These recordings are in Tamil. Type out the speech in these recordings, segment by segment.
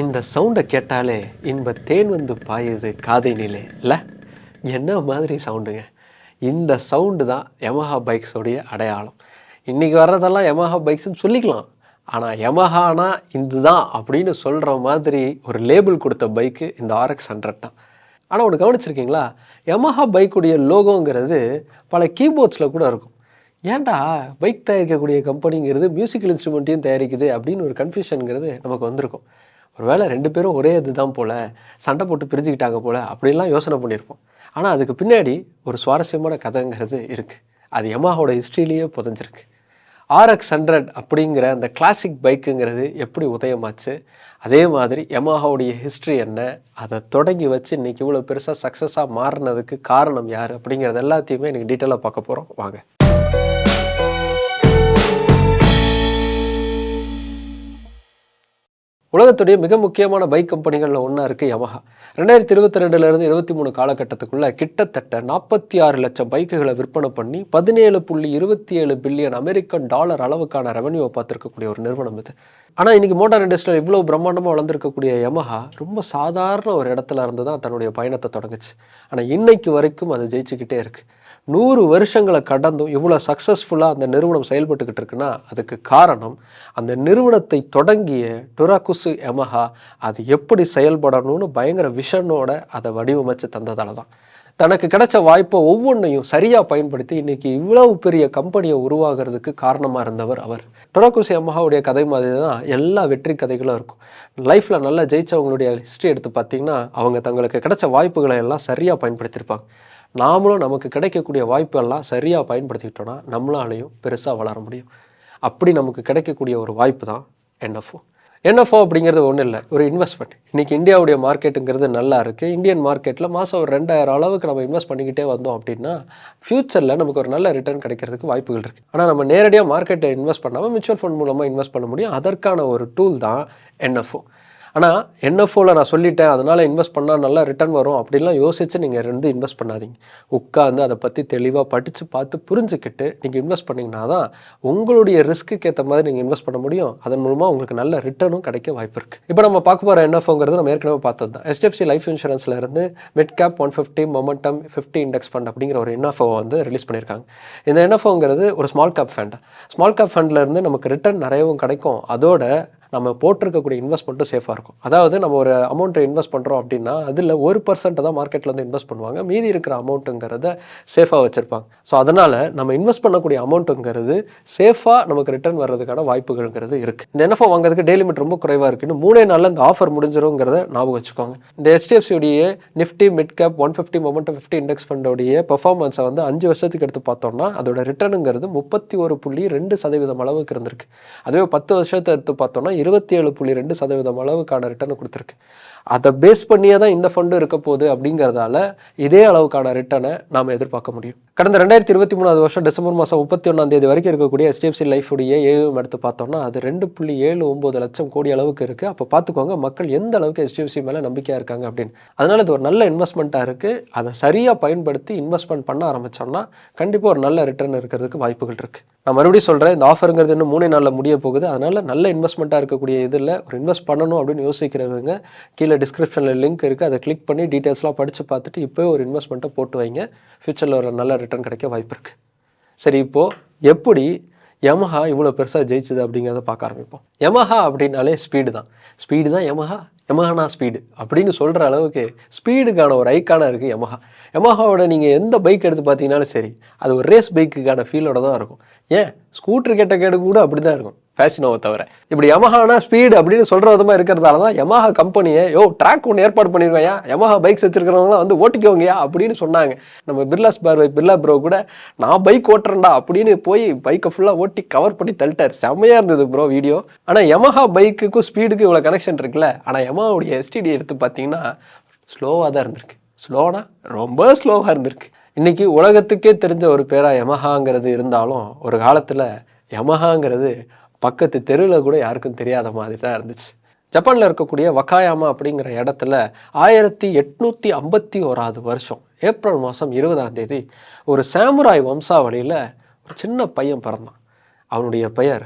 இந்த சவுண்டை கேட்டாலே இன்ப தேன் வந்து பாயுது காதை நிலை இல்லை என்ன மாதிரி சவுண்டுங்க? இந்த சவுண்டு தான் யமஹா பைக்ஸோடைய அடையாளம். இன்றைக்கி வர்றதெல்லாம் யமஹா பைக்ஸ்னு சொல்லிக்கலாம். ஆனால் யமஹானா இதுதான் அப்படின்னு சொல்கிற மாதிரி ஒரு லேபிள் கொடுத்த பைக்கு இந்த ஆர்எக்ஸ் ஹண்ட்ரட் தான். ஆனால் ஒன்று கவனிச்சிருக்கீங்களா? யமஹா பைக்குடைய லோகோங்கிறது பல கீபோர்ட்ஸில் கூட இருக்கும். ஏன்டா பைக் தயாரிக்கக்கூடிய கம்பெனிங்கிறது மியூசிக்கல் இன்ஸ்ட்ருமெண்ட்டையும் தயாரிக்குது அப்படின்னு ஒரு கன்ஃபியூஷனுங்கிறது நமக்கு வந்திருக்கும். ஒருவேளை ரெண்டு பேரும் ஒரே இதுதான் போல் சண்டை போட்டு பிரிஞ்சுக்கிட்டாங்க போல் அப்படின்லாம் யோசனை பண்ணியிருப்போம். ஆனால் அதுக்கு பின்னாடி ஒரு சுவாரஸ்யமான கதைங்கிறது இருக்குது அது யமாஹோட ஹிஸ்ட்ரியிலேயே புதஞ்சிருக்கு. ஆர்எக்ஸ் ஹண்ட்ரட் அப்படிங்கிற அந்த கிளாசிக் பைக்குங்கிறது எப்படி உதயமாச்சு? அதே மாதிரி யமாஹாவுடைய ஹிஸ்ட்ரி என்ன? அதை தொடங்கி வச்சு இன்றைக்கி இவ்வளோ பெருசாக சக்ஸஸாக மாறினதுக்கு காரணம் யார்? அப்படிங்கிறது எல்லாத்தையுமே எனக்கு டீட்டெயிலாக பார்க்க போகிறோம் வாங்க. உலகத்துடைய மிக முக்கியமான பைக் கம்பெனிகளில் ஒன்றா இருக்குது யமஹா ரெண்டாயிரத்தி இருபத்தி ரெண்டுலேருந்து இருபத்தி மூணு காலகட்டத்துக்குள்ளே கிட்டத்தட்ட நாற்பத்தி ஆறு லட்சம் பைக்குகளை விற்பனை பண்ணி பதினேழு புள்ளி இருபத்தி ஏழு பில்லியன் அமெரிக்கன் டாலர் அளவுக்கான ரெவன்யூவை பார்த்துருக்கக்கூடிய ஒரு நிறுவனம் இது. ஆனால் இன்றைக்கி மோட்டார் இண்டஸ்ட்ரியில் இவ்வளோ பிரம்மாண்டமாக வளர்ந்துருக்கக்கூடிய யமஹா ரொம்ப சாதாரண ஒரு இடத்துல இருந்து தான் தன்னுடைய பயணத்தை தொடங்குச்சு. ஆனால் இன்னைக்கு வரைக்கும் அது ஜெயிச்சுக்கிட்டே இருக்குது நூறு வருஷங்களை கடந்தும் இவ்வளோ சக்ஸஸ்ஃபுல்லாக அந்த நிறுவனம் செயல்பட்டுக்கிட்டு இருக்குன்னா அதுக்கு காரணம் அந்த நிறுவனத்தை தொடங்கிய டுராகுசு எமஹா அது எப்படி செயல்படணும்னு பயங்கர விஷனோட அதை வடிவமைச்சு தந்ததால தான். தனக்கு கிடைச்ச வாய்ப்பை ஒவ்வொன்றையும் சரியாக பயன்படுத்தி இன்றைக்கி இவ்வளவு பெரிய கம்பெனியை உருவாகிறதுக்கு காரணமாக இருந்தவர் அவர். டுராகுசு எமஹாவுடைய கதை மாதிரி தான் எல்லா வெற்றி கதைகளும் இருக்கும். லைஃப்பில் நல்லா ஜெயிச்சவங்களுடைய ஹிஸ்ட்ரி எடுத்து பார்த்தீங்கன்னா அவங்க தங்களுக்கு கிடைச்ச வாய்ப்புகளை எல்லாம் சரியாக பயன்படுத்தியிருப்பாங்க. நாமளும் நமக்கு கிடைக்கக்கூடிய வாய்ப்பெல்லாம் சரியாக பயன்படுத்திக்கிட்டோன்னா நம்மளாலையும் பெருசாக வளர முடியும். அப்படி நமக்கு கிடைக்கக்கூடிய ஒரு வாய்ப்பு தான் என்எஃப்ஓ என்எஃப்ஓ அப்படிங்கிறது ஒன்றும் இல்லை ஒரு இன்வெஸ்ட்மெண்ட் இன்றைக்கி இந்தியாவுடைய மார்க்கெட்டுங்கிறது நல்லா இருக்குது இந்தியன் மார்க்கெட்டில் மாதம் ஒரு ரெண்டாயிரம் அளவுக்கு நம்ம இன்வெஸ்ட் பண்ணிக்கிட்டே வந்தோம் அப்படின்னா ஃப்யூச்சரில் நமக்கு ஒரு நல்ல ரிட்டர்ன் கிடைக்கிறதுக்கு வாய்ப்புகள் இருக்குது ஆனால் நம்ம நேரடியாக மார்க்கெட்டை இன்வெஸ்ட் பண்ணாமல் மியூச்சுவல் ஃபண்ட் மூலமாக இன்வெஸ்ட் பண்ண முடியும். அதற்கான ஒரு டூல் தான் என்எஃப்ஓ ஆனால் என்எஃப்ஓவில் நான் சொல்லிட்டேன் அதனால் இன்வெஸ்ட் பண்ணால் நல்லா ரிட்டர்ன் வரும் அப்படின்லாம் யோசித்து நீங்கள் இருந்து இன்வெஸ்ட் பண்ணாதீங்க. உட்காந்து அதை பற்றி தெளிவாக படித்து பார்த்து புரிஞ்சுக்கிட்டு நீங்கள் இன்வெஸ்ட் பண்ணிங்கன்னா தான் உங்களுடைய ரிஸ்க்குக்கு ஏற்ற மாதிரி நீங்கள் இன்வெஸ்ட் பண்ண முடியும். அதன் மூலமாக உங்களுக்கு நல்ல ரிட்டர்னும் கிடைக்க வாய்ப்பு இருக்குது இப்போ நம்ம பார்க்க போகிற என்எஃப்ஓங்கிறது நம்ம ஏற்கனவே பார்த்தது தான். ஹெச்டிஎஃப்சி லைஃப் இன்சூரன்ஸில் இருந்து mid cap one fifty momentum fifty index fund அப்படிங்கிற ஒரு என்எஃப்ஓ வந்து ரிலீஸ் பண்ணியிருக்காங்க. இந்த என்எஃப்ஓங்கிறது ஒரு small cap fund small cap ஃபண்டில் இருந்து நமக்கு ரிட்டர்ன் நிறையவும் கிடைக்கும். அதோட நம்ம போட்டிருக்கக்கூடிய இன்வெஸ்ட்மெண்ட்டும் சேஃபாக இருக்கும். அதாவது நம்ம ஒரு அமௌண்ட்டை இன்வெஸ்ட் பண்ணுறோம் அப்படின்னா அதில் ஒரு பர்சன்ட் தான் மார்க்கெட்டில் வந்து இன்வெஸ்ட் பண்ணுவாங்க. மீதி இருக்கிற அமௌண்ட்டுங்கிறத சேஃபாக வச்சுருப்பாங்க. ஸோ அதனால் நம்ம இன்வெஸ்ட் பண்ணக்கூடிய அமௌண்ட்டுங்கிறது சேஃபாக நமக்கு ரிட்டர்ன் வர்றதுக்கான வாய்ப்புகள்ங்கிறது இருக்குது இந்த என்எஃப்ஓ வாங்குறதுக்கு டெய்லி லிமிட் ரொம்ப குறைவாக இருக்குன்னு மூணே நாளில் இந்த ஆஃபர் முடிஞ்சிருங்கிறத ஞாபகம் வச்சுக்கோங்க. இந்த ஹெச்டிஎஃப்சியுடைய nifty mid cap one fifty momentum fifty index ஃபண்டோடைய பெர்ஃபார்மன்ஸை வந்து அஞ்சு வருஷத்துக்கு எடுத்து பார்த்தோம்னா அதோட ரிட்டர்னுங்கிறது முப்பத்தி ஒரு புள்ளி ரெண்டு சதவீதம் அளவுக்கு இருந்திருக்கு. அதுவே பத்து வருஷத்தை எடுத்து பார்த்தோம்னா இருபத்தி ஏழு புள்ளி ரெண்டு சதவீதம் அளவுக்கான ரிட்டர்ன் கொடுத்துருக்கு. அதை பேஸ் பண்ணியே தான் இந்த ஃபண்டு இருக்க போகுது அப்படிங்கிறதால இதே அளவுக்கான ரிட்டனை நாம் எதிர்பார்க்க முடியும். கடந்த ரெண்டாயிரத்தி இருபத்தி மூணாவது வருஷம் டிசம்பர் மாதம் முப்பத்தி ஒன்றாம் தேதி வரைக்கும் இருக்கக்கூடிய HDFC லைஃபுடைய ஏஎம் எடுத்து பார்த்தோம்னா அது ரெண்டு புள்ளி ஏழு ஒம்பது லட்சம் கோடி அளவுக்கு இருக்குது அப்போ பார்த்துக்கோங்க மக்கள் எந்த அளவுக்கு HDFC மேலே நம்பிக்கையாக இருக்காங்க அப்படின்னு. அதனால் இது ஒரு நல்ல இன்வெஸ்ட்மெண்ட்டாக இருக்குது அதை சரியாக பயன்படுத்தி இன்வெஸ்ட்மெண்ட் பண்ண ஆரம்பித்தோம்னா கண்டிப்பாக ஒரு நல்ல ரிட்டர்ன் இருக்கிறதுக்கு வாய்ப்புகள் இருக்குது நான் மறுபடியும் சொல்கிறேன் இந்த ஆஃபருங்கிறது இன்னும் மூணு நாளில் முடிய போகுது. அதனால் நல்ல இன்வெஸ்ட்மெண்ட்டாக இருக்கக்கூடிய இதில் ஒரு இன்வெஸ்ட் பண்ணணும் அப்படின்னு யோசிக்கிறவங்க கீழே டிஸ்கிரிப்ஷனில் லிங்க் இருக்குது அதை கிளிக் பண்ணி டீட்டெயில்ஸ்லாம் படித்து பார்த்துட்டு இப்போயே ஒரு இன்வெஸ்ட்மெண்ட்டை போட்டு வைங்க. ஃப்யூச்சரில் ஒரு நல்ல ரிட்டர்ன் கிடைக்க வாய்ப்பு இருக்குது சரி இப்போது எப்படி யமஹா இவ்வளோ பெருசாக ஜெயிச்சது அப்படிங்கிறத பார்க்க ஆரம்பிப்போம். யமஹா அப்படின்னாலே ஸ்பீடு தான். ஸ்பீடு தான் யமஹா யமஹானா ஸ்பீடு அப்படின்னு சொல்கிற அளவுக்கு ஸ்பீடுக்கான ஒரு ஐக்கானாக இருக்குது யமஹா யமஹாவோட நீங்கள் எந்த பைக் எடுத்து பார்த்தீங்கன்னாலும் சரி அது ஒரு ரேஸ் பைக்குக்கான ஃபீலோட தான் இருக்கும். ஏன்? ஸ்கூட்டர் கெட்ட கேடு கூட அப்படி தான் இருக்கும். ஃபேஷனோவை தவிர. இப்படி யமஹானா ஸ்பீடு அப்படின்னு சொல்கிற விதமாக இருக்கிறதால தான் யமஹா கம்பெனியை யோ ட்ராக் ஒன்று ஏற்பாடு பண்ணிடுவையா யமஹா பைக்ஸ் வச்சிருக்கிறவங்களாம் வந்து ஓட்டிக்கோங்கயா அப்படின்னு சொன்னாங்க. நம்ம பிர்லாஸ் பார்வை பிர்லா ப்ரோ கூட நான் பைக் ஓட்டுறேன்டா அப்படின்னு போய் பைக்கை ஃபுல்லாக ஓட்டி கவர் பண்ணி தள்ளிட்டார். செம்மையாக இருந்தது ப்ரோ வீடியோ ஆனால் யமஹா பைக்குக்கும் ஸ்பீடுக்கு இவ்வளோ கனெக்ஷன் இருக்குல்ல ஆனால் யமஹாவுடைய எஸ்டிடி எடுத்து பார்த்தீங்கன்னா ஸ்லோவாக தான் இருந்திருக்கு. ஸ்லோனா ரொம்ப ஸ்லோவாக இருந்திருக்கு. இன்றைக்கி உலகத்துக்கே தெரிஞ்ச ஒரு பேராக யமஹாங்கிறது இருந்தாலும் ஒரு காலத்தில் யமஹாங்கிறது பக்கத்து தெருவில் கூட யாருக்கும் தெரியாத மாதிரி தான் இருந்துச்சு. ஜப்பானில் இருக்கக்கூடிய வக்காயாமா அப்படிங்கிற இடத்துல ஆயிரத்தி எட்நூற்றி ஐம்பத்தி ஓராவது வருஷம் ஏப்ரல் மாதம் இருபதாம் தேதி ஒரு சாமுராய் வம்சாவளியில் ஒரு சின்ன பையன் பிறந்தான். அவனுடைய பெயர்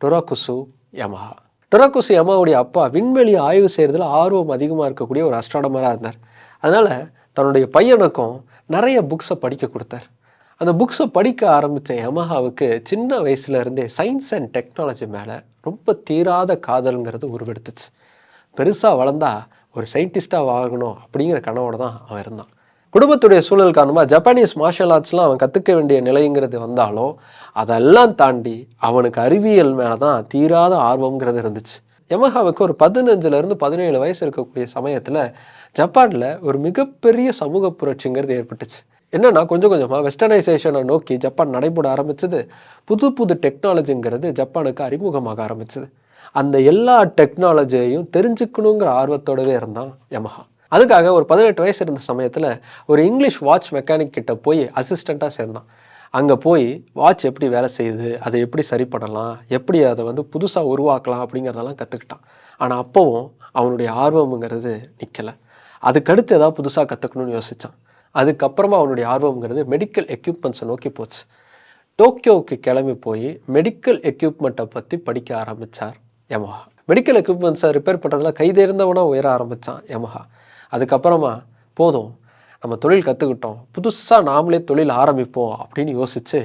டொராகுசு யமஹா. டொராகுசு யமாவுடைய அப்பா விண்வெளி ஆய்வு செய்கிறதுல ஆர்வம் அதிகமாக இருக்கக்கூடிய ஒரு அஸ்ட்ரானமராக இருந்தார். அதனால் தன்னுடைய பையனுக்கும் நிறைய புக்ஸை படிக்க கொடுத்தார். அந்த புக்ஸை படிக்க ஆரம்பித்த யமஹாவுக்கு சின்ன வயசுலேருந்தே சயின்ஸ் அண்ட் டெக்னாலஜி மேலே ரொம்ப தீராத காதல்ங்கிறது உருவெடுத்துச்சு. பெருசாக வளர்ந்தா ஒரு சயின்டிஸ்டாக ஆகணும் அப்படிங்கிற கனவோடு தான் அவன் இருந்தான். குடும்பத்துடைய சூழல் காரணமாக ஜப்பானீஸ் மார்ஷல் ஆர்ட்ஸ்லாம் அவன் கற்றுக்க வேண்டிய நிலைங்கிறது வந்தாலும் அதெல்லாம் தாண்டி அவனுக்கு அறிவியல் மேலே தான் தீராத ஆர்வம்ங்கிறது இருந்துச்சு. யமஹாவுக்கு ஒரு பதினஞ்சுலேருந்து பதினேழு வயசு இருக்கக்கூடிய சமயத்தில் ஜப்பானில் ஒரு மிகப்பெரிய சமூக புரட்சிங்கிறது ஏற்பட்டுச்சு. என்னன்னா கொஞ்சம் கொஞ்சமாக வெஸ்டர்னைசேஷனை நோக்கி ஜப்பான் நடைபெற ஆரம்பிச்சது. புது புது டெக்னாலஜிங்கிறது ஜப்பானுக்கு அறிமுகமாக ஆரம்பிச்சது. அந்த எல்லா டெக்னாலஜியையும் தெரிஞ்சுக்கணுங்கிற ஆர்வத்தோடவே இருந்தான் யமஹா. அதுக்காக ஒரு பதினெட்டு வயசு இருந்த சமயத்தில் ஒரு இங்கிலீஷ் வாட்ச் மெக்கானிக் கிட்ட போய் அசிஸ்டண்ட்டாக சேர்ந்தான். அங்கே போய் வாட்ச் எப்படி வேலை செய்யுது? அதை எப்படி சரி பண்ணலாம்? எப்படி அதை வந்து புதுசாக உருவாக்கலாம்? அப்படிங்கிறதெல்லாம் கற்றுக்கிட்டான் ஆனால் அப்போவும் அவனுடைய ஆர்வம்ங்கிறது நிற்கலை அதுக்கடுத்து ஏதாவது புதுசாக கற்றுக்கணும்னு யோசித்தான் அதுக்கப்புறமா அவனுடைய ஆர்வம்ங்கிறது மெடிக்கல் எக்யூப்மெண்ட்ஸை நோக்கி போச்சு. டோக்கியோவுக்கு கிளம்பி போய் மெடிக்கல் எக்யூப்மெண்ட்டை பற்றி படிக்க ஆரம்பித்தார் யமஹா. மெடிக்கல் எக்யூப்மெண்ட்ஸை ரிப்பேர் பண்ணுறதுல கைதேர்ந்தவனாக உயர ஆரம்பித்தான் யமஹா. அதுக்கப்புறமா போதும் நம்ம தொழில் கற்றுக்கிட்டோம் புதுசாக நாமளே தொழில் ஆரம்பிப்போம் அப்படின்னு யோசித்து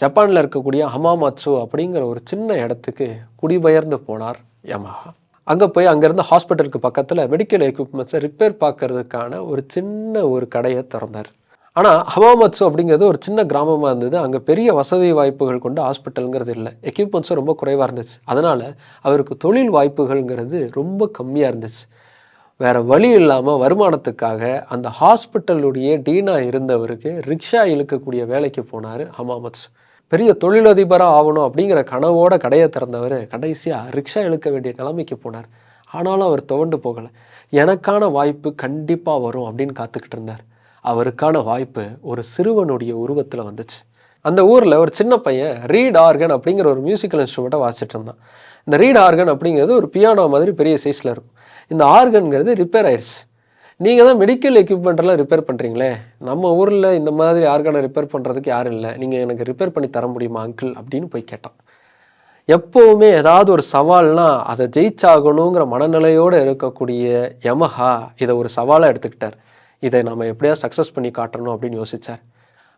ஜப்பானில் இருக்கக்கூடிய ஹமாமாட்சு அப்படிங்கிற ஒரு சின்ன இடத்துக்கு குடிபெயர்ந்து போனார் யமஹா. அங்கே போய் அங்கேருந்து ஹாஸ்பிட்டலுக்கு பக்கத்தில் மெடிக்கல் எக்யூப்மெண்ட்ஸை ரிப்பேர் பார்க்கறதுக்கான ஒரு சின்ன ஒரு கடையை திறந்தார். ஆனால் ஹவாமத்ஸு அப்படிங்கிறது ஒரு சின்ன கிராமமாக இருந்தது. அங்கே பெரிய வசதி வாய்ப்புகள் கொண்டு ஹாஸ்பிட்டலுங்கிறது இல்லை. எக்யூப்மெண்ட்ஸும் ரொம்ப குறைவாக இருந்துச்சு. அதனால் அவருக்கு தொழில் வாய்ப்புகள்ங்கிறது ரொம்ப கம்மியாக இருந்துச்சு. வேறு வழி இல்லாமல் வருமானத்துக்காக அந்த ஹாஸ்பிட்டலுடைய டீனாக இருந்தவருக்கு ரிக்ஷா இழுக்கக்கூடிய வேலைக்கு போனார் ஹமாமத்ஸ் பெரிய தொழிலதிபராக ஆகணும் அப்படிங்கிற கனவோட கடையை திறந்தவர் கடைசியாக ரிக்ஷா இழுக்க வேண்டிய நிலைமைக்கு போனார். ஆனாலும் அவர் துவண்டு போகலை. எனக்கான வாய்ப்பு கண்டிப்பாக வரும் அப்படின்னு காத்துக்கிட்டு இருந்தார். அவருக்கான வாய்ப்பு ஒரு சிறுவனுடைய உருவத்தில் வந்துச்சு. அந்த ஊரில் ஒரு சின்ன பையன் ரீட் ஆர்கன் அப்படிங்கிற ஒரு மியூசிக்கல் இன்ஸ்ட்ருமெண்ட்டை வாசிச்சுட்டு இருந்தான். இந்த ரீட் ஆர்கன் அப்படிங்கிறது ஒரு பியானோ மாதிரி பெரிய சைஸில் இருக்கும். இந்த ஆர்கன்கிறது ரிப்பேர் ஆயிடுச்சு நீங்கள் தான் மெடிக்கல் எக்யூப்மெண்ட்டெல்லாம் ரிப்பேர் பண்ணுறீங்களே நம்ம ஊரில் இந்த மாதிரி யாருக்கான ரிப்பேர் பண்ணுறதுக்கு யாரும் இல்லை. நீங்கள் எனக்கு ரிப்பேர் பண்ணி தர முடியுமா அங்கிள் அப்படின்னு போய் கேட்டான். எப்போவுமே ஏதாவது ஒரு சவால்னால் அதை ஜெயிச்சாகணுங்கிற மனநிலையோடு இருக்கக்கூடிய யமஹா இதை ஒரு சவாலாக எடுத்துக்கிட்டார். இதை நம்ம எப்படியா சக்ஸஸ் பண்ணி காட்டணும் அப்படின்னு யோசித்தார்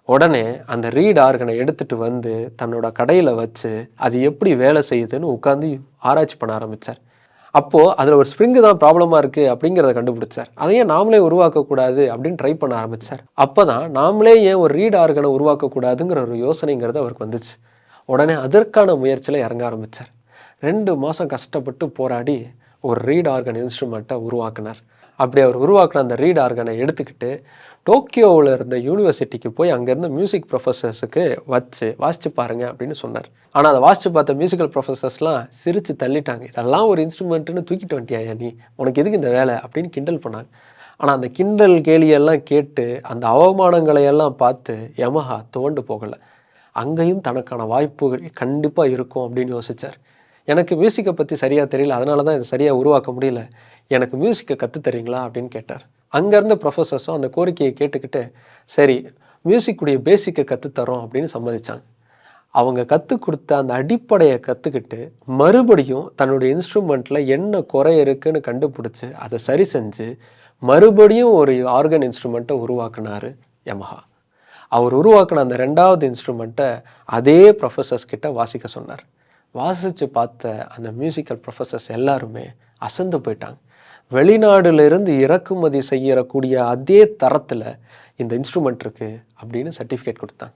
உடனே அந்த ரீட் ஆர்கனை எடுத்துகிட்டு வந்து தன்னோட கடையில் வச்சு அது எப்படி வேலை செய்யுதுன்னு உட்காந்து ஆராய்ச்சி பண்ண ஆரம்பித்தார் அப்போது அதில் ஒரு ஸ்ப்ரிங்கு தான் ப்ராப்ளமாக இருக்குது அப்படிங்கிறத கண்டுபிடிச்சார். அதையே நாமளே உருவாக்கக்கூடாது அப்படின்னு ட்ரை பண்ண ஆரம்பித்தார் அப்போ தான் நாமளே ஏன் ஒரு ரீட் ஆர்கனை உருவாக்கக்கூடாதுங்கிற ஒரு யோசனைங்கிறது அவருக்கு வந்துச்சு. உடனே அதற்கான முயற்சியில் இறங்க ஆரம்பித்தார் ரெண்டு மாதம் கஷ்டப்பட்டு போராடி ஒரு ரீட் ஆர்கன் இன்ஸ்ட்ருமெண்ட்டை உருவாக்குனார். அப்படி அவர் உருவாக்குன அந்த ரீட் ஆர்கனை எடுத்துக்கிட்டு டோக்கியோவில் இருந்த யூனிவர்சிட்டிக்கு போய் அங்கேருந்து மியூசிக் ப்ரொஃபஸர்ஸுக்கு வச்சு வாசிச்சு பாருங்க அப்படின்னு சொன்னார். ஆனால் அதை வாசித்து பார்த்த மியூசிக்கல் ப்ரொஃபஸர்ஸ்லாம் சிரித்து தள்ளிட்டாங்க. இதெல்லாம் ஒரு இன்ஸ்ட்ருமெண்ட்டுன்னு தூக்கிட்டு வந்துட்டியா நீ? உனக்கு எதுக்கு இந்த வேலை? அப்படின்னு கிண்டல் பண்ணாங்க. ஆனால் அந்த கிண்டல் கேலியெல்லாம் கேட்டு அந்த அவமானங்களை எல்லாம் பார்த்து யமஹா துவண்டு போகலை. அங்கேயும் தனக்கான வாய்ப்புகள் கண்டிப்பாக இருக்கும் அப்படின்னு யோசிச்சார். எனக்கு மியூசிக்கை பற்றி சரியாக தெரியல அதனால தான் இதை சரியாக உருவாக்க முடியல. எனக்கு மியூசிக்கை கற்றுத் தரீங்களா அப்படின்னு கேட்டார். அங்கேருந்து ப்ரொஃபஸர்ஸும் அந்த கோரிக்கையை கேட்டுக்கிட்டு சரி மியூசிக்குடைய பேசிக்கை கற்றுத்தரோம் அப்படின்னு சம்மதிச்சாங்க. அவங்க கற்றுக் கொடுத்த அந்த அடிப்படையை கற்றுக்கிட்டு மறுபடியும் தன்னுடைய இன்ஸ்ட்ருமெண்ட்டில் என்ன குறை இருக்குன்னு கண்டுபிடிச்சி அதை சரி செஞ்சு மறுபடியும் ஒரு ஆர்கன் இன்ஸ்ட்ருமெண்ட்டை உருவாக்குனாரு யமஹா அவர் உருவாக்கின அந்த ரெண்டாவது இன்ஸ்ட்ருமெண்ட்டை அதே ப்ரொஃபஸர்ஸ் கிட்ட வாசிக்க சொன்னார். வாசித்து பார்த்த அந்த மியூசிக்கல் ப்ரொஃபஸர்ஸ் எல்லாருமே அசந்து போயிட்டாங்க. வெளிநாடுலேருந்து இறக்குமதி செய்யக்கூடிய அதே தரத்தில் இந்த இன்ஸ்ட்ருமெண்ட் இருக்குது அப்படின்னு சர்டிஃபிகேட் கொடுத்தாங்க.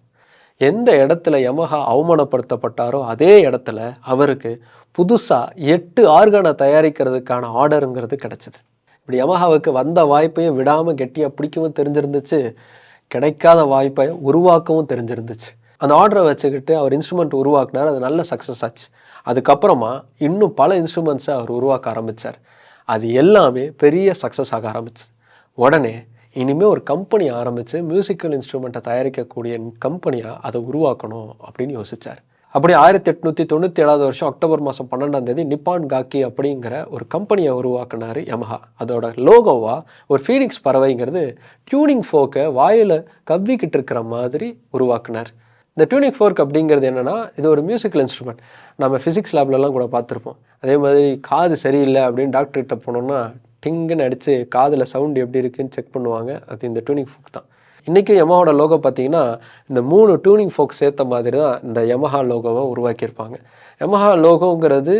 எந்த இடத்துல யமஹா அவமானப்படுத்தப்பட்டாரோ அதே இடத்துல அவருக்கு புதுசாக எட்டு ஆர்கனை தயாரிக்கிறதுக்கான ஆர்டருங்கிறது கிடச்சிது. இப்படி யமஹாவுக்கு வந்த வாய்ப்பையும் விடாமல் கெட்டியாக பிடிக்கவும் தெரிஞ்சிருந்துச்சு. கிடைக்காத வாய்ப்பை உருவாக்கவும் தெரிஞ்சிருந்துச்சு. அந்த ஆர்டரை வச்சுக்கிட்டு அவர் இன்ஸ்ட்ருமெண்ட் உருவாக்குனார் அது நல்ல சக்ஸஸ் ஆச்சு. அதுக்கப்புறமா இன்னும் பல இன்ஸ்ட்ருமெண்ட்ஸை அவர் உருவாக்க ஆரம்பித்தார் அது எல்லாமே பெரிய சக்ஸஸ் ஆக ஆரம்பிச்சு உடனே இனிமேல் ஒரு கம்பெனி ஆரம்பித்து மியூசிக்கல் இன்ஸ்ட்ருமெண்ட்டை தயாரிக்கக்கூடிய கம்பெனியாக அதை உருவாக்கணும் அப்படின்னு யோசித்தார் அப்படி ஆயிரத்தி எட்நூற்றி தொண்ணூற்றி ஏழாவது வருஷம் அக்டோபர் மாதம் பன்னெண்டாம் தேதி நிப்பான் காக்கி அப்படிங்கிற ஒரு கம்பெனியை உருவாக்குனார் யமஹா அதோட லோகோவாக ஒரு ஃபீனிக்ஸ் பறவைங்கிறது டியூனிங் ஃபோக்கை வாயில் கவ்விக்கிட்டு இருக்கிற மாதிரி உருவாக்குனார். இந்த டியூனிக் ஃபோர்க் அப்படிங்கிறது என்னென்னா இது ஒரு மியூசிக்கல் இன்ஸ்ட்ருமெண்ட் நம்ம ஃபிசிக்ஸ் லேப்லலாம் கூட பார்த்துருப்போம். அதே மாதிரி காது சரியில்லை அப்படின்னு டாக்டர்கிட்ட போனோம்னா டிங்குன்னு அடித்து காதில் சவுண்ட் எப்படி இருக்குன்னு செக் பண்ணுவாங்க. அது இந்த டியூனிக் ஃபோக் தான். இன்றைக்கி யமாவோட லோகோ பார்த்தீங்கன்னா இந்த மூணு டியூனிங் ஃபோக் சேர்த்த மாதிரி தான் இந்த யமஹா லோகோவை உருவாக்கியிருப்பாங்க. யமஹா லோகோங்கிறது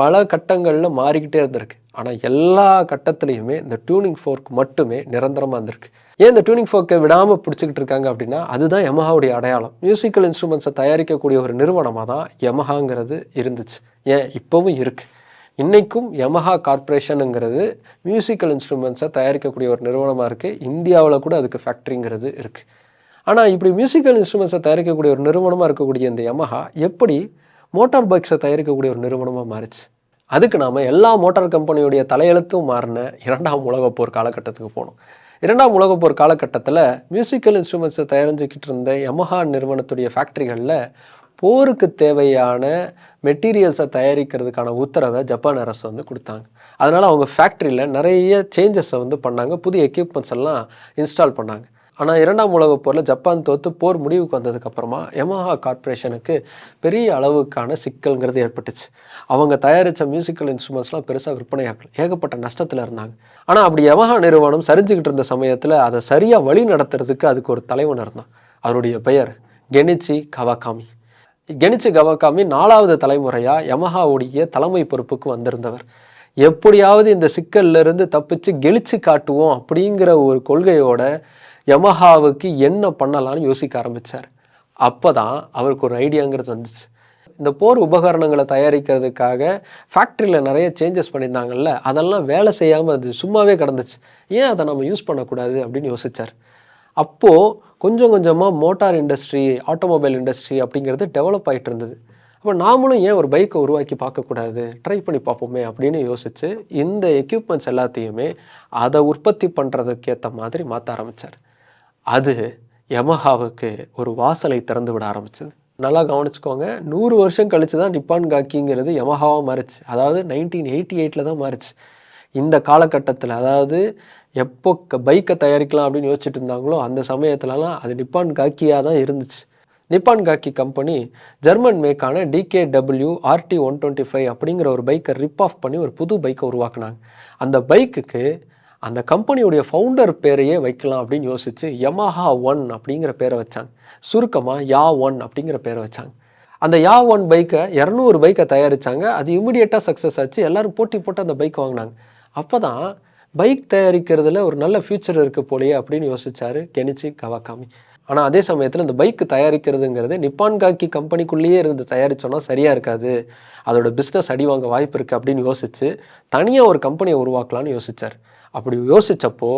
பல கட்டங்களில் மாறிக்கிட்டே இருந்திருக்கு. ஆனால் எல்லா கட்டத்துலேயுமே இந்த டியூனிங் ஃபோர்க் மட்டுமே நிரந்தரமாக இருந்திருக்கு. ஏன் இந்த டியூனிங் ஃபோர்க்கை விடாமல் பிடிச்சிக்கிட்டு இருக்காங்க அப்படின்னா அதுதான் யமஹாவுடைய அடையாளம். மியூசிக்கல் இன்ஸ்ட்ருமெண்ட்ஸை தயாரிக்கக்கூடிய ஒரு நிறுவனமாக தான் யமஹாங்கிறது இருந்துச்சு. ஏன்? இப்போவும் இருக்குது இன்றைக்கும் யமஹா கார்ப்பரேஷனுங்கிறது மியூசிக்கல் இன்ஸ்ட்ருமெண்ட்ஸை தயாரிக்கக்கூடிய ஒரு நிறுவனமாக இருக்குது இந்தியாவில் கூட அதுக்கு ஃபேக்ட்ரிங்கிறது இருக்குது ஆனால் இப்படி மியூசிக்கல் இன்ஸ்ட்ருமெண்ட்ஸை தயாரிக்கக்கூடிய ஒரு நிறுவனமாக இருக்கக்கூடிய இந்த யமஹா எப்படி மோட்டார் பைக்ஸை தயாரிக்கக்கூடிய ஒரு நிறுவனமாக மாறிச்சு? அதுக்கு நாம் எல்லா மோட்டார் கம்பெனியுடைய தலையெழுத்தும் மாறின இரண்டாம் உலகப் போர் காலகட்டத்துக்கு போனோம். இரண்டாம் உலகப் போர் காலகட்டத்தில் மியூசிக்கல் இன்ஸ்ட்ருமெண்ட்ஸை தயாரிச்சுக்கிட்டு இருந்த யமஹா நிறுவனத்துடைய ஃபேக்ட்ரிகளில் போருக்கு தேவையான மெட்டீரியல்ஸை தயாரிக்கிறதுக்கான உத்தரவை ஜப்பான் அரசு வந்து கொடுத்தாங்க. அதனால் அவங்க ஃபேக்ட்ரியில் நிறைய சேஞ்சஸை வந்து பண்ணாங்க. புதிய எக்யூப்மெண்ட்ஸ் எல்லாம் இன்ஸ்டால் பண்ணாங்க. ஆனால் இரண்டாம் உலகப் போரில் ஜப்பான் தோற்று போர் முடிவுக்கு வந்ததுக்கப்புறமா யமஹா கார்ப்பரேஷனுக்கு பெரிய அளவுக்கான சிக்கல்ங்கிறது ஏற்பட்டுச்சு. அவங்க தயாரித்த மியூசிக்கல் இன்ஸ்ட்ருமெண்ட்ஸ்லாம் பெருசாக விற்பனை ஆகல ஏகப்பட்ட நஷ்டத்தில் இருந்தாங்க. ஆனால் அப்படி யமஹா நிறுவனம் சரிஞ்சுக்கிட்டு இருந்த சமயத்தில் அதை சரியாக வழி நடத்துறதுக்கு அதுக்கு ஒரு தலைவன் இருந்தான். அவருடைய பெயர் கெனிச்சி கவாகாமி. கெனிச்சி கவாகாமி நாலாவது தலைமுறையாக யமஹாவுடைய தலைமை பொறுப்புக்கு வந்திருந்தவர். எப்படியாவது இந்த சிக்கல்ல இருந்து தப்பிச்சு கெழிச்சு காட்டுவோம் அப்படிங்கிற ஒரு கொள்கையோட யமஹாவுக்கு என்ன பண்ணலான்னு யோசிக்க ஆரம்பித்தார் அப்போ தான் அவருக்கு ஒரு ஐடியாங்கிறது வந்துச்சு. இந்த போர் உபகரணங்களை தயாரிக்கிறதுக்காக ஃபேக்ட்ரியில் நிறைய சேஞ்சஸ் பண்ணியிருந்தாங்கல்ல அதெல்லாம் வேலை செய்யாமல் அது சும்மாவே கிடந்துச்சு. ஏன் அதை நம்ம யூஸ் பண்ணக்கூடாது அப்படின்னு யோசித்தார் அப்போது கொஞ்சம் கொஞ்சமாக மோட்டார் இண்டஸ்ட்ரி ஆட்டோமொபைல் இண்டஸ்ட்ரி அப்படிங்கிறது டெவலப் ஆகிட்டு இருந்தது. அப்போ நாமளும் ஏன் ஒரு பைக்கை உருவாக்கி பார்க்கக்கூடாது? ட்ரை பண்ணி பார்ப்போமே அப்படின்னு யோசித்து இந்த எக்யூப்மெண்ட்ஸ் எல்லாத்தையுமே அதை உற்பத்தி பண்ணுறதுக்கு ஏற்ற மாதிரி மாற்ற ஆரம்பித்தார் அது யமஹாவுக்கு ஒரு வாசலை திறந்து விட ஆரம்பிச்சது. நல்லா கவனிச்சுக்கோங்க நூறு வருஷம் கழித்து தான் நிப்பான் காக்கிங்கிறது யமஹாவாக மாறிச்சு. அதாவது நைன்டீன் எயிட்டி எயிட்டில் தான் மாறிச்சு. இந்த காலகட்டத்தில் அதாவது எப்போ பைக்கை தயாரிக்கலாம் அப்படின்னு யோசிச்சுட்டு இருந்தாங்களோ அந்த சமயத்துலலாம் அது நிப்பான் காக்கியாக தான் இருந்துச்சு. Nippon Gakki company German மேக்கான DK W RT one twenty five அப்படிங்கிற ஒரு பைக்கை ரிப் ஆஃப் பண்ணி ஒரு புது பைக்கை உருவாக்குனாங்க. அந்த பைக்குக்கு அந்த கம்பெனியுடைய ஃபவுண்டர் பேரையே வைக்கலாம் அப்படின்னு யோசிச்சு யமஹா ஒன் அப்படிங்கிற பேரை வச்சாங்க. சுருக்கமாக யா ஒன் அப்படிங்கிற பேரை வச்சாங்க. அந்த யா ஒன் பைக்கை இரநூறு பைக்கை தயாரித்தாங்க அது இமிடியேட்டாக சக்ஸஸ் ஆச்சு. எல்லோரும் போட்டி போட்டு அந்த பைக் வாங்கினாங்க. அப்போ தான் பைக் தயாரிக்கிறதுல ஒரு நல்ல ஃப்யூச்சர் இருக்குது போலயே அப்படின்னு யோசிச்சாரு கெனிச்சி கவாக்காமி ஆனால் அதே சமயத்தில் இந்த பைக் தயாரிக்கிறதுங்கிறது நிப்பான் காக்கி கம்பெனிக்குள்ளேயே இருந்து தயாரித்தோன்னா சரியாக இருக்காது. அதோட பிஸ்னஸ் அடி வாங்க வாய்ப்பு இருக்குது அப்படின்னு யோசித்து தனியாக ஒரு கம்பெனியை உருவாக்கலாம்னு யோசிச்சார். அப்படி யோசித்தப்போ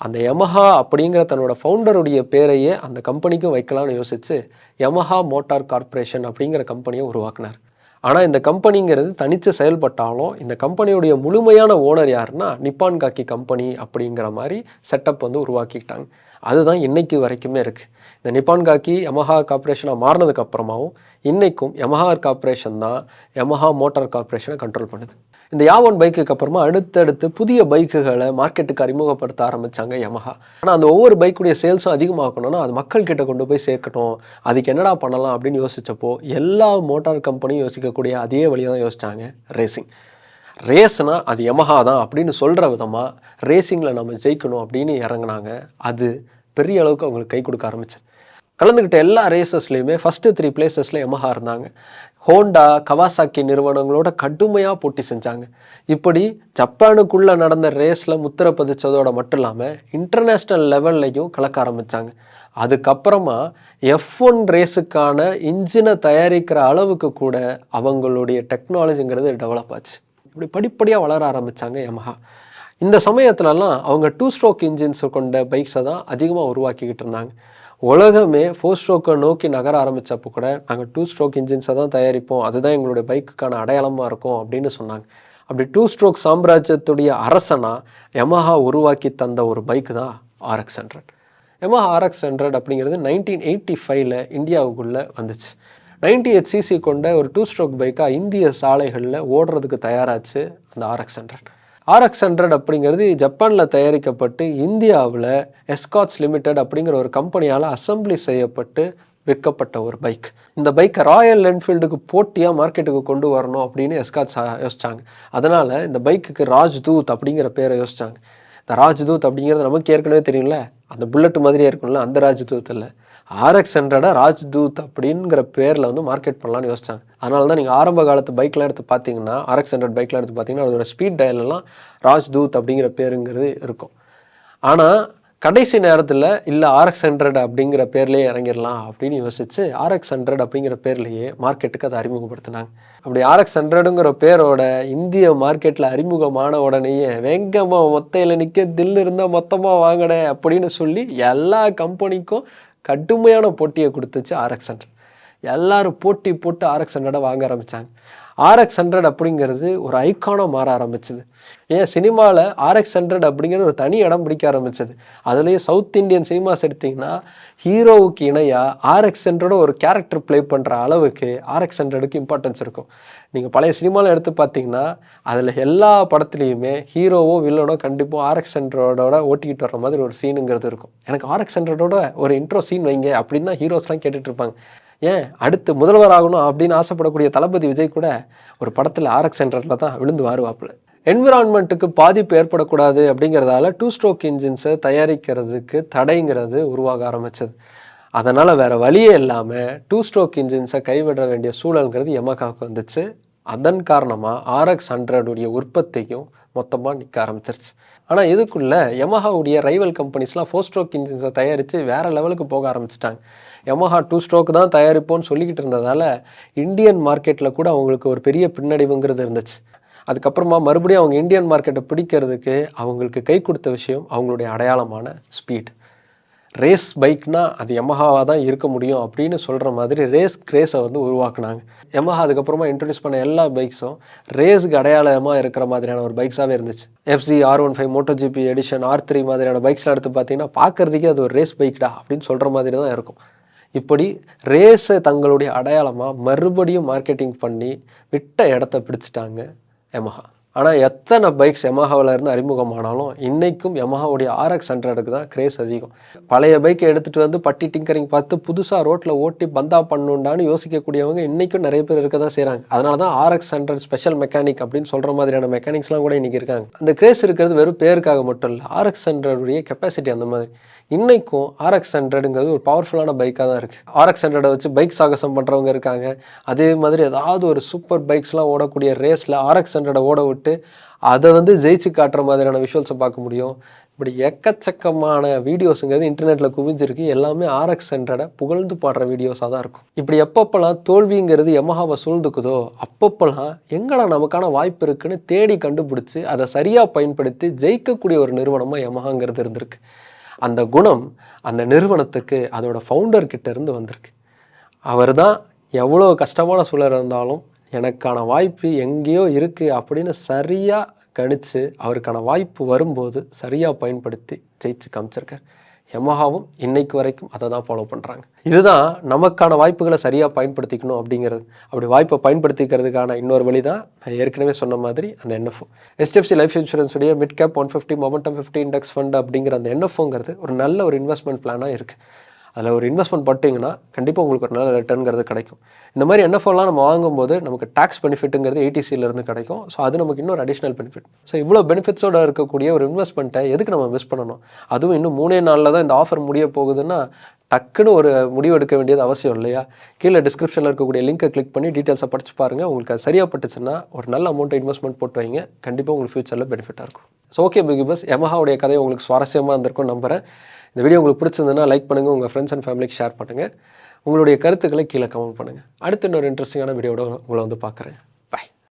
அந்த யமஹா அப்படிங்கிற தன்னோட ஃபவுண்டருடைய பேரையே அந்த கம்பெனிக்கும் வைக்கலாம்னு யோசித்து யமஹா மோட்டார் கார்ப்பரேஷன் அப்படிங்கிற கம்பெனியை உருவாக்குனார். ஆனால் இந்த கம்பெனிங்கிறது தனித்து செயல்பட்டாலும் இந்த கம்பெனியுடைய முழுமையான ஓனர் யாருன்னா நிப்பான் காக்கி கம்பெனி அப்படிங்கிற மாதிரி செட்டப் வந்து உருவாக்கிக்கிட்டாங்க அதுதான் இன்னைக்கு வரைக்குமே இருக்குது இந்த நிப்பான் காக்கி யமஹா கார்ப்பரேஷனாக மாறினதுக்கு அப்புறமாவும் இன்னைக்கும் யமஹா கார்ப்பரேஷன் தான் யமஹா மோட்டார் கார்ப்பரேஷனை கண்ட்ரோல் பண்ணுது. இந்த யாவன் பைக்குக்கு அப்புறமா அடுத்தடுத்து புதிய பைக்குகளை மார்க்கெட்டுக்கு அறிமுகப்படுத்த ஆரம்பித்தாங்க யமஹா ஆனால் அந்த ஒவ்வொரு பைக்குடைய சேல்ஸும் அதிகமாக்கணும்னா அது மக்கள் கிட்ட கொண்டு போய் சேர்க்கணும் அதுக்கு என்னடா பண்ணலாம் அப்படின்னு யோசித்தப்போ எல்லா மோட்டார் கம்பெனியும் யோசிக்கக்கூடிய அதே வழியை தான் யோசிச்சாங்க ரேசிங் ரேஸ்னால் அது யமஹா தான் அப்படின்னு சொல்கிற விதமாக ரேசிங்கில் நம்ம ஜெயிக்கணும் அப்படின்னு இறங்குனாங்க. அது பெரிய அளவுக்கு அவங்களுக்கு கை கொடுக்க ஆரம்பிச்சு கலந்துக்கிட்ட எல்லா ரேசஸ்லையுமே ஃபஸ்ட்டு த்ரீ பிளேசஸில் எமஹா இருந்தாங்க. ஹோண்டா கவாசாக்கி நிறுவனங்களோட கடுமையாக போட்டி செஞ்சாங்க. இப்படி ஜப்பானுக்குள்ளே நடந்த ரேஸில் முத்திர பதிச்சதோட மட்டும் இல்லாமல் இன்டர்நேஷ்னல் லெவல்லையும் கலக்க ஆரம்பித்தாங்க அதுக்கப்புறமா எஃப் ஒன் ரேஸுக்கான இன்ஜினை தயாரிக்கிற அளவுக்கு கூட அவங்களுடைய டெக்னாலஜிங்கிறது டெவலப் ஆச்சு. இப்படி படிப்படியாக வளர ஆரம்பித்தாங்க யமஹா இந்த சமயத்துலலாம் அவங்க டூ ஸ்ட்ரோக் இன்ஜின்ஸ் கொண்ட பைக்ஸை தான் அதிகமாக உருவாக்கிக்கிட்டு இருந்தாங்க. உலகமே ஃபோர் ஸ்ட்ரோக்கை நோக்கி நகர ஆரம்பித்தப்போ கூட நாங்கள் டூ ஸ்ட்ரோக் இன்ஜின்ஸை தான் தயாரிப்போம். அதுதான் எங்களுடைய பைக்குக்கான அடையாளமாக இருக்கும் அப்படின்னு சொன்னாங்க. அப்படி டூ ஸ்ட்ரோக் சாம்ராஜ்யத்துடைய அரசனா யமஹா உருவாக்கி தந்த ஒரு பைக்கு தான் RX hundred Yamaha RX hundred அப்படிங்கிறது நைன்டீன் எயிட்டி ஃபைவ்ல இந்தியாவுக்குள்ளே வந்துச்சு. நைன்டி எயிட் சிசி கொண்ட ஒரு டூ ஸ்ட்ரோக் பைக்காக இந்திய சாலைகளில் ஓடுறதுக்கு தயாராச்சு அந்த ஆர்எக்ஸ் ஹண்ட்ரட் ஆர்எக்ஸ் ஹண்ட்ரட் அப்படிங்கிறது ஜப்பானில் தயாரிக்கப்பட்டு இந்தியாவில் எஸ்காட்ஸ் லிமிடெட் அப்படிங்கிற ஒரு கம்பெனியால் அசம்பிளி செய்யப்பட்டு விற்கப்பட்ட ஒரு பைக். இந்த பைக்கை ராயல் என்ஃபீல்டுக்கு போட்டியாக மார்க்கெட்டுக்கு கொண்டு வரணும் அப்படின்னு எஸ்காட்ஸ் யோசிச்சாங்க. அதனால் இந்த பைக்குக்கு ராஜ்தூத் அப்படிங்கிற பேரை யோசிச்சாங்க. இந்த ராஜ்தூத் அப்படிங்கிறது நமக்கு ஏற்கனவே தெரியும்ல? அந்த புல்லட் மாதிரியே இருக்கும்ல அந்த ராஜ்தூத் இல்லை ஆர்எக்ஸ் ஹண்ட்ரடை ராஜ்தூத் அப்படிங்கிற பேரில் வந்து மார்க்கெட் பண்ணலான்னு யோசிச்சாங்க. அதனால தான் நீங்கள் ஆரம்ப காலத்து பைக்லாம் எடுத்து பார்த்தீங்கன்னா ஆர்எக்ஸ் ஹண்ட்ரட் பைக்லாம் எடுத்து பார்த்தீங்கன்னா அதோட ஸ்பீட் டயலெல்லாம் ராஜ்தூத் அப்படிங்கிற பேருங்கிறது இருக்கும். ஆனால் கடைசி நேரத்தில் இல்லை ஆர்எக்ஸ் ஹண்ட்ரட் அப்படிங்கிற பேர்லேயே இறங்கிடலாம் அப்படின்னு யோசிச்சு ஆர்எக்ஸ் ஹண்ட்ரட் அப்படிங்கிற பேர்லேயே மார்க்கெட்டுக்கு அதை அறிமுகப்படுத்தினாங்க. அப்படி ஆர்எக்ஸ் ஹண்ட்ரடுங்கிற பேரோட இந்திய மார்க்கெட்டில் அறிமுகமான உடனேயே வேங்கமாக மொத்தையில் நிற்க தில் இருந்தால் மொத்தமாக வாங்கினேன் அப்படின்னு சொல்லி எல்லா கம்பெனிக்கும் கடுமையான போட்டியை கொடுத்துச்சு ஆர்எக்ஸ் ஹண்ட்ரட் எல்லோரும் போட்டி போட்டு ஆர்எக்ஸ் ஹண்ட்ரடை வாங்க ஆரம்பித்தாங்க ஆர்எக்ஸ் ஹண்ட்ரட் அப்படிங்கிறது ஒரு ஐக்கானாக மாற ஆரம்பிச்சது. ஏன்? சினிமாவில் ஆர்எக்ஸ் ஹண்ட்ரட் அப்படிங்கிறது ஒரு தனி இடம் பிடிக்க ஆரம்பிச்சது. அதுலேயும் சவுத் இந்தியன் சினிமாஸ் எடுத்திங்கன்னா ஹீரோவுக்கு இணையாக ஆர்எக்ஸ் ஹண்ட்ரடோட ஒரு கேரக்டர் ப்ளே பண்ணுற அளவுக்கு ஆர்எக்ஸ் ஹண்ட்ரடுக்கு இம்பார்ட்டன்ஸ் இருக்கும். நீங்கள் பழைய சினிமாவில் எடுத்து பார்த்தீங்கன்னா அதில் எல்லா படத்துலையுமே ஹீரோவோ வில்லனோ கண்டிப்பாக ஆர்எக்ஸ் ஹண்ட்ரடோட ஓட்டிக்கிட்டு வர மாதிரி ஒரு சீனுங்கிறது இருக்கும். எனக்கு ஆர்எக்ஸ் ஹண்ட்ரடோட ஒரு இன்ட்ரோ சீன் வைங்க அப்படின்னு தான் ஹீரோஸ்லாம் கேட்டுட்ருப்பாங்க ஏன் அடுத்து முதல்வர் ஆகணும் அப்படின்னு ஆசைப்படக்கூடிய தளபதி விஜய் கூட ஒரு படத்தில் ஆர்எக்ஸ் சென்டரில் தான் விழுந்து வாருவாப்பில். என்விரான்மெண்ட்டுக்கு பாதிப்பு ஏற்படக்கூடாது அப்படிங்கிறதால டூ ஸ்ட்ரோக் இன்ஜின்ஸை தயாரிக்கிறதுக்கு தடைங்கிறது உருவாக ஆரம்பிச்சது. அதனால் வேறு வழியே இல்லாமல் டூ ஸ்ட்ரோக் இன்ஜின்ஸை கைவிட வேண்டிய சூழல்ங்கிறது எமகாவுக்கு வந்துச்சு. அதன் காரணமாக ஆர்எக்ஸ் ஹண்ட்ரடுடைய உற்பத்தியும் மொத்தமாக நிற்க ஆரம்பிச்சிருச்சு. ஆனால் இதுக்குள்ளே யமஹாவுடைய ரைவல் கம்பெனிஸ்லாம் ஃபோர் ஸ்ட்ரோக் இன்ஜின்ஸை தயாரித்து வேறு லெவலுக்கு போக ஆரம்பிச்சிட்டாங்க. யமஹா டூ ஸ்ட்ரோக் தான் தயாரிப்போம்னு சொல்லிக்கிட்டு இருந்ததால் இந்தியன் மார்க்கெட்டில் கூட அவங்களுக்கு ஒரு பெரிய பின்னடைவுங்கிறது இருந்துச்சு. அதுக்கப்புறமா மறுபடியும் அவங்க இந்தியன் மார்க்கெட்டை பிடிக்கிறதுக்கு அவங்களுக்கு கை கொடுத்த விஷயம் அவங்களுடைய அடையாளமான ஸ்பீட் ரேஸ் பைக்னா அது யமஹாவாக தான் இருக்க முடியும் அப்படின்னு சொல்கிற மாதிரி ரேஸ் கிரேஸை வந்து உருவாக்குனாங்க. யமஹா அதுக்கப்புறமா இன்ட்ரடியூஸ் பண்ண எல்லா பைக்ஸும் ரேஸுக்கு அடையாளமாக இருக்கிற மாதிரியான ஒரு பைக்ஸாகவே இருந்துச்சு. FZ R one five Moto GP edition R three மாதிரியான பைக்ஸ்லாம் எடுத்து பார்த்தீங்கன்னா பார்க்குறதுக்கே அது ஒரு ரேஸ் பைக்டா அப்படின்னு சொல்கிற மாதிரி தான் இருக்கும். இப்படி ரேஸை தங்களுடைய அடையாளமாக மறுபடியும் மார்க்கெட்டிங் பண்ணி விட்ட இடத்த பிடிச்சிட்டாங்க யமஹா. ஆனால் எத்தனை பைக்ஸ் யமஹாவில் இருந்து அறிமுகமானாலும் இன்றைக்கும் யமஹாவுடைய ஆர்எக்ஸ் ஹண்ட்ரடுக்கு தான் கிரேஸ் அதிகம். பழைய பைக்கை எடுத்துகிட்டு வந்து பட்டி டிங்கரிங் பார்த்து புதுசாக ரோட்டில் ஓட்டி பந்தா பண்ணுண்டான்னு யோசிக்கக்கூடியவங்க இன்றைக்கும் நிறைய பேர் இருக்க தான் செய்கிறாங்க அதனால தான் ஆர்எக்ஸ் ஹண்ட்ரட் ஸ்பெஷல் மெக்கானிக் அப்படின்னு சொல்கிற மாதிரியான மெக்கானிக்ஸ்லாம் கூட இன்றைக்கி இருக்காங்க. அந்த கிரேஸ் இருக்கிறது வெறும் பேருக்காக மட்டும் இல்லை ஆர்எக்ஸ் ஹண்ட்ரடுடைய கெப்பாசிட்டி அந்த மாதிரி. இன்றைக்கும் ஆர்எக்ஸ் ஹண்ட்ரடுங்கிறது ஒரு பவர்ஃபுல்லான பைக்காக தான் இருக்குது ஆர்எக்ஸ் ஹண்ட்ரடை வச்சு பைக் சாகசம் பண்ணுறவங்க இருக்காங்க. அதே மாதிரி ஏதாவது ஒரு சூப்பர் பைக்ஸ்லாம் ஓடக்கூடிய ரேஸில் ஆர்எக்ஸ் ஹண்ட்ரடை ஓட விட்டு அதை வந்து ஜெயிச்சு காட்டுற மாதிரியான விஷுவல்ஸை பார்க்க முடியும். இப்படி எக்கச்சக்கமான வீடியோஸுங்கிறது இன்டர்நெட்டில் குவிஞ்சிருக்கு. எல்லாமே ஆர்எக்ஸ் ஹண்ட்ரடை புகழ்ந்து பாடுற வீடியோஸாக தான் இருக்கும். இப்படி எப்பப்பெல்லாம் தோல்விங்கிறது எமஹாவை சூழ்ந்துக்குதோ அப்பப்பெல்லாம் எங்கடா நமக்கான வாய்ப்பு இருக்குன்னு தேடி கண்டுபிடிச்சி அதை சரியாக பயன்படுத்தி ஜெயிக்கக்கூடிய ஒரு நிறுவனமாக எமஹாங்கிறது இருந்திருக்கு. அந்த குணம் அந்த நிறுவனத்துக்கு அதோட ஃபவுண்டர்கிட்ட இருந்து வந்திருக்கு. அவர் தான் எவ்வளோ கஷ்டமான சூழல் இருந்தாலும் எனக்கான வாய்ப்பு எங்கேயோ இருக்குது அப்படின்னு சரியாக கணிச்சு அவருக்கான வாய்ப்பு வரும்போது சரியாக பயன்படுத்தி ஜெயிச்சு காமிச்சிருக்கார். யமஹாவும் இன்னைக்கு வரைக்கும் அதை தான் ஃபாலோ பண்ணுறாங்க இதுதான் நமக்கான வாய்ப்புகளை சரியாக பயன்படுத்திக்கணும் அப்படிங்கிறது. அப்படி வாய்ப்பை பயன்படுத்திக்கிறதுக்கான இன்னொரு வழி தான் நான் ஏற்கனவே சொன்ன மாதிரி அந்த NFO HDFC life இன்சூரன்ஸுடைய mid cap one fifty momentum fifty index fund அப்படிங்கிற அந்த என்எஃப்ஓங்கிறது ஒரு நல்ல ஒரு இன்வெஸ்ட்மெண்ட் பிளானாக இருக்குது அதில் ஒரு இன்வெஸ்ட்மெண்ட் பண்ணிட்டீங்கன்னா கண்டிப்பாக உங்களுக்கு ஒரு நல்ல ரிட்டர்ன்ங்கிறது கிடைக்கும். இந்த மாதிரி என்எஃப்ஓலாம் நம்ம வாங்கும்போது நமக்கு டேக்ஸ் பெனிஃபிட்டுங்கிறது ஏடிசியிலேருந்து கிடைக்கும். ஸோ அது நமக்கு இன்னொரு அடிஷ்னல் பெனிஃபிட் ஸோ இவ்வளோ பெனிஃபிட்ஸோட இருக்கக்கூடிய ஒரு இன்வெஸ்ட்மெண்ட்டை எதுக்கு நம்ம மிஸ் பண்ணணும்? அதுவும் இன்னும் மூணே நாளில் தான் இந்த ஆஃபர் முடிய போகுதுன்னா டக்குன்னு ஒரு முடிவு எடுக்க வேண்டியது அவசியம் இல்லையா? கீழே டிஸ்கிரிப்ஷனில் இருக்கக்கூடிய லிங்கை கிளிக் பண்ணி டீட்டெயில்ஸை படிச்சு பாருங்கள் உங்களுக்கு அது சரியாக பட்டுச்சுன்னா ஒரு நல்ல அமௌண்ட்டை இன்வெஸ்ட்மெண்ட் போட்டு வைங்க. கண்டிப்பாக உங்களுக்கு ஃபியூச்சரில் பெனிஃபிட்டாக இருக்கும். ஸோ ஓகே பிகி பஸ் எமஹாவுடைய கதை உங்களுக்கு சுவாரஸ்யமாக இருந்திருக்கும் நம்புறேன். இந்த வீடியோ உங்களுக்கு பிடிச்சிருந்ததுன்னா லைக் பண்ணுங்கள் உங்கள் ஃப்ரெண்ட்ஸ் அண்ட் ஃபேமிலிக்கு ஷேர் பண்ணுங்கள் உங்களுடைய கருத்துக்களை கீழே கமெண்ட் பண்ணுங்கள் அடுத்து இன்னொரு இன்ட்ரெஸ்டிங்கான வீடியோட உங்களை வந்து பார்க்குறேன்.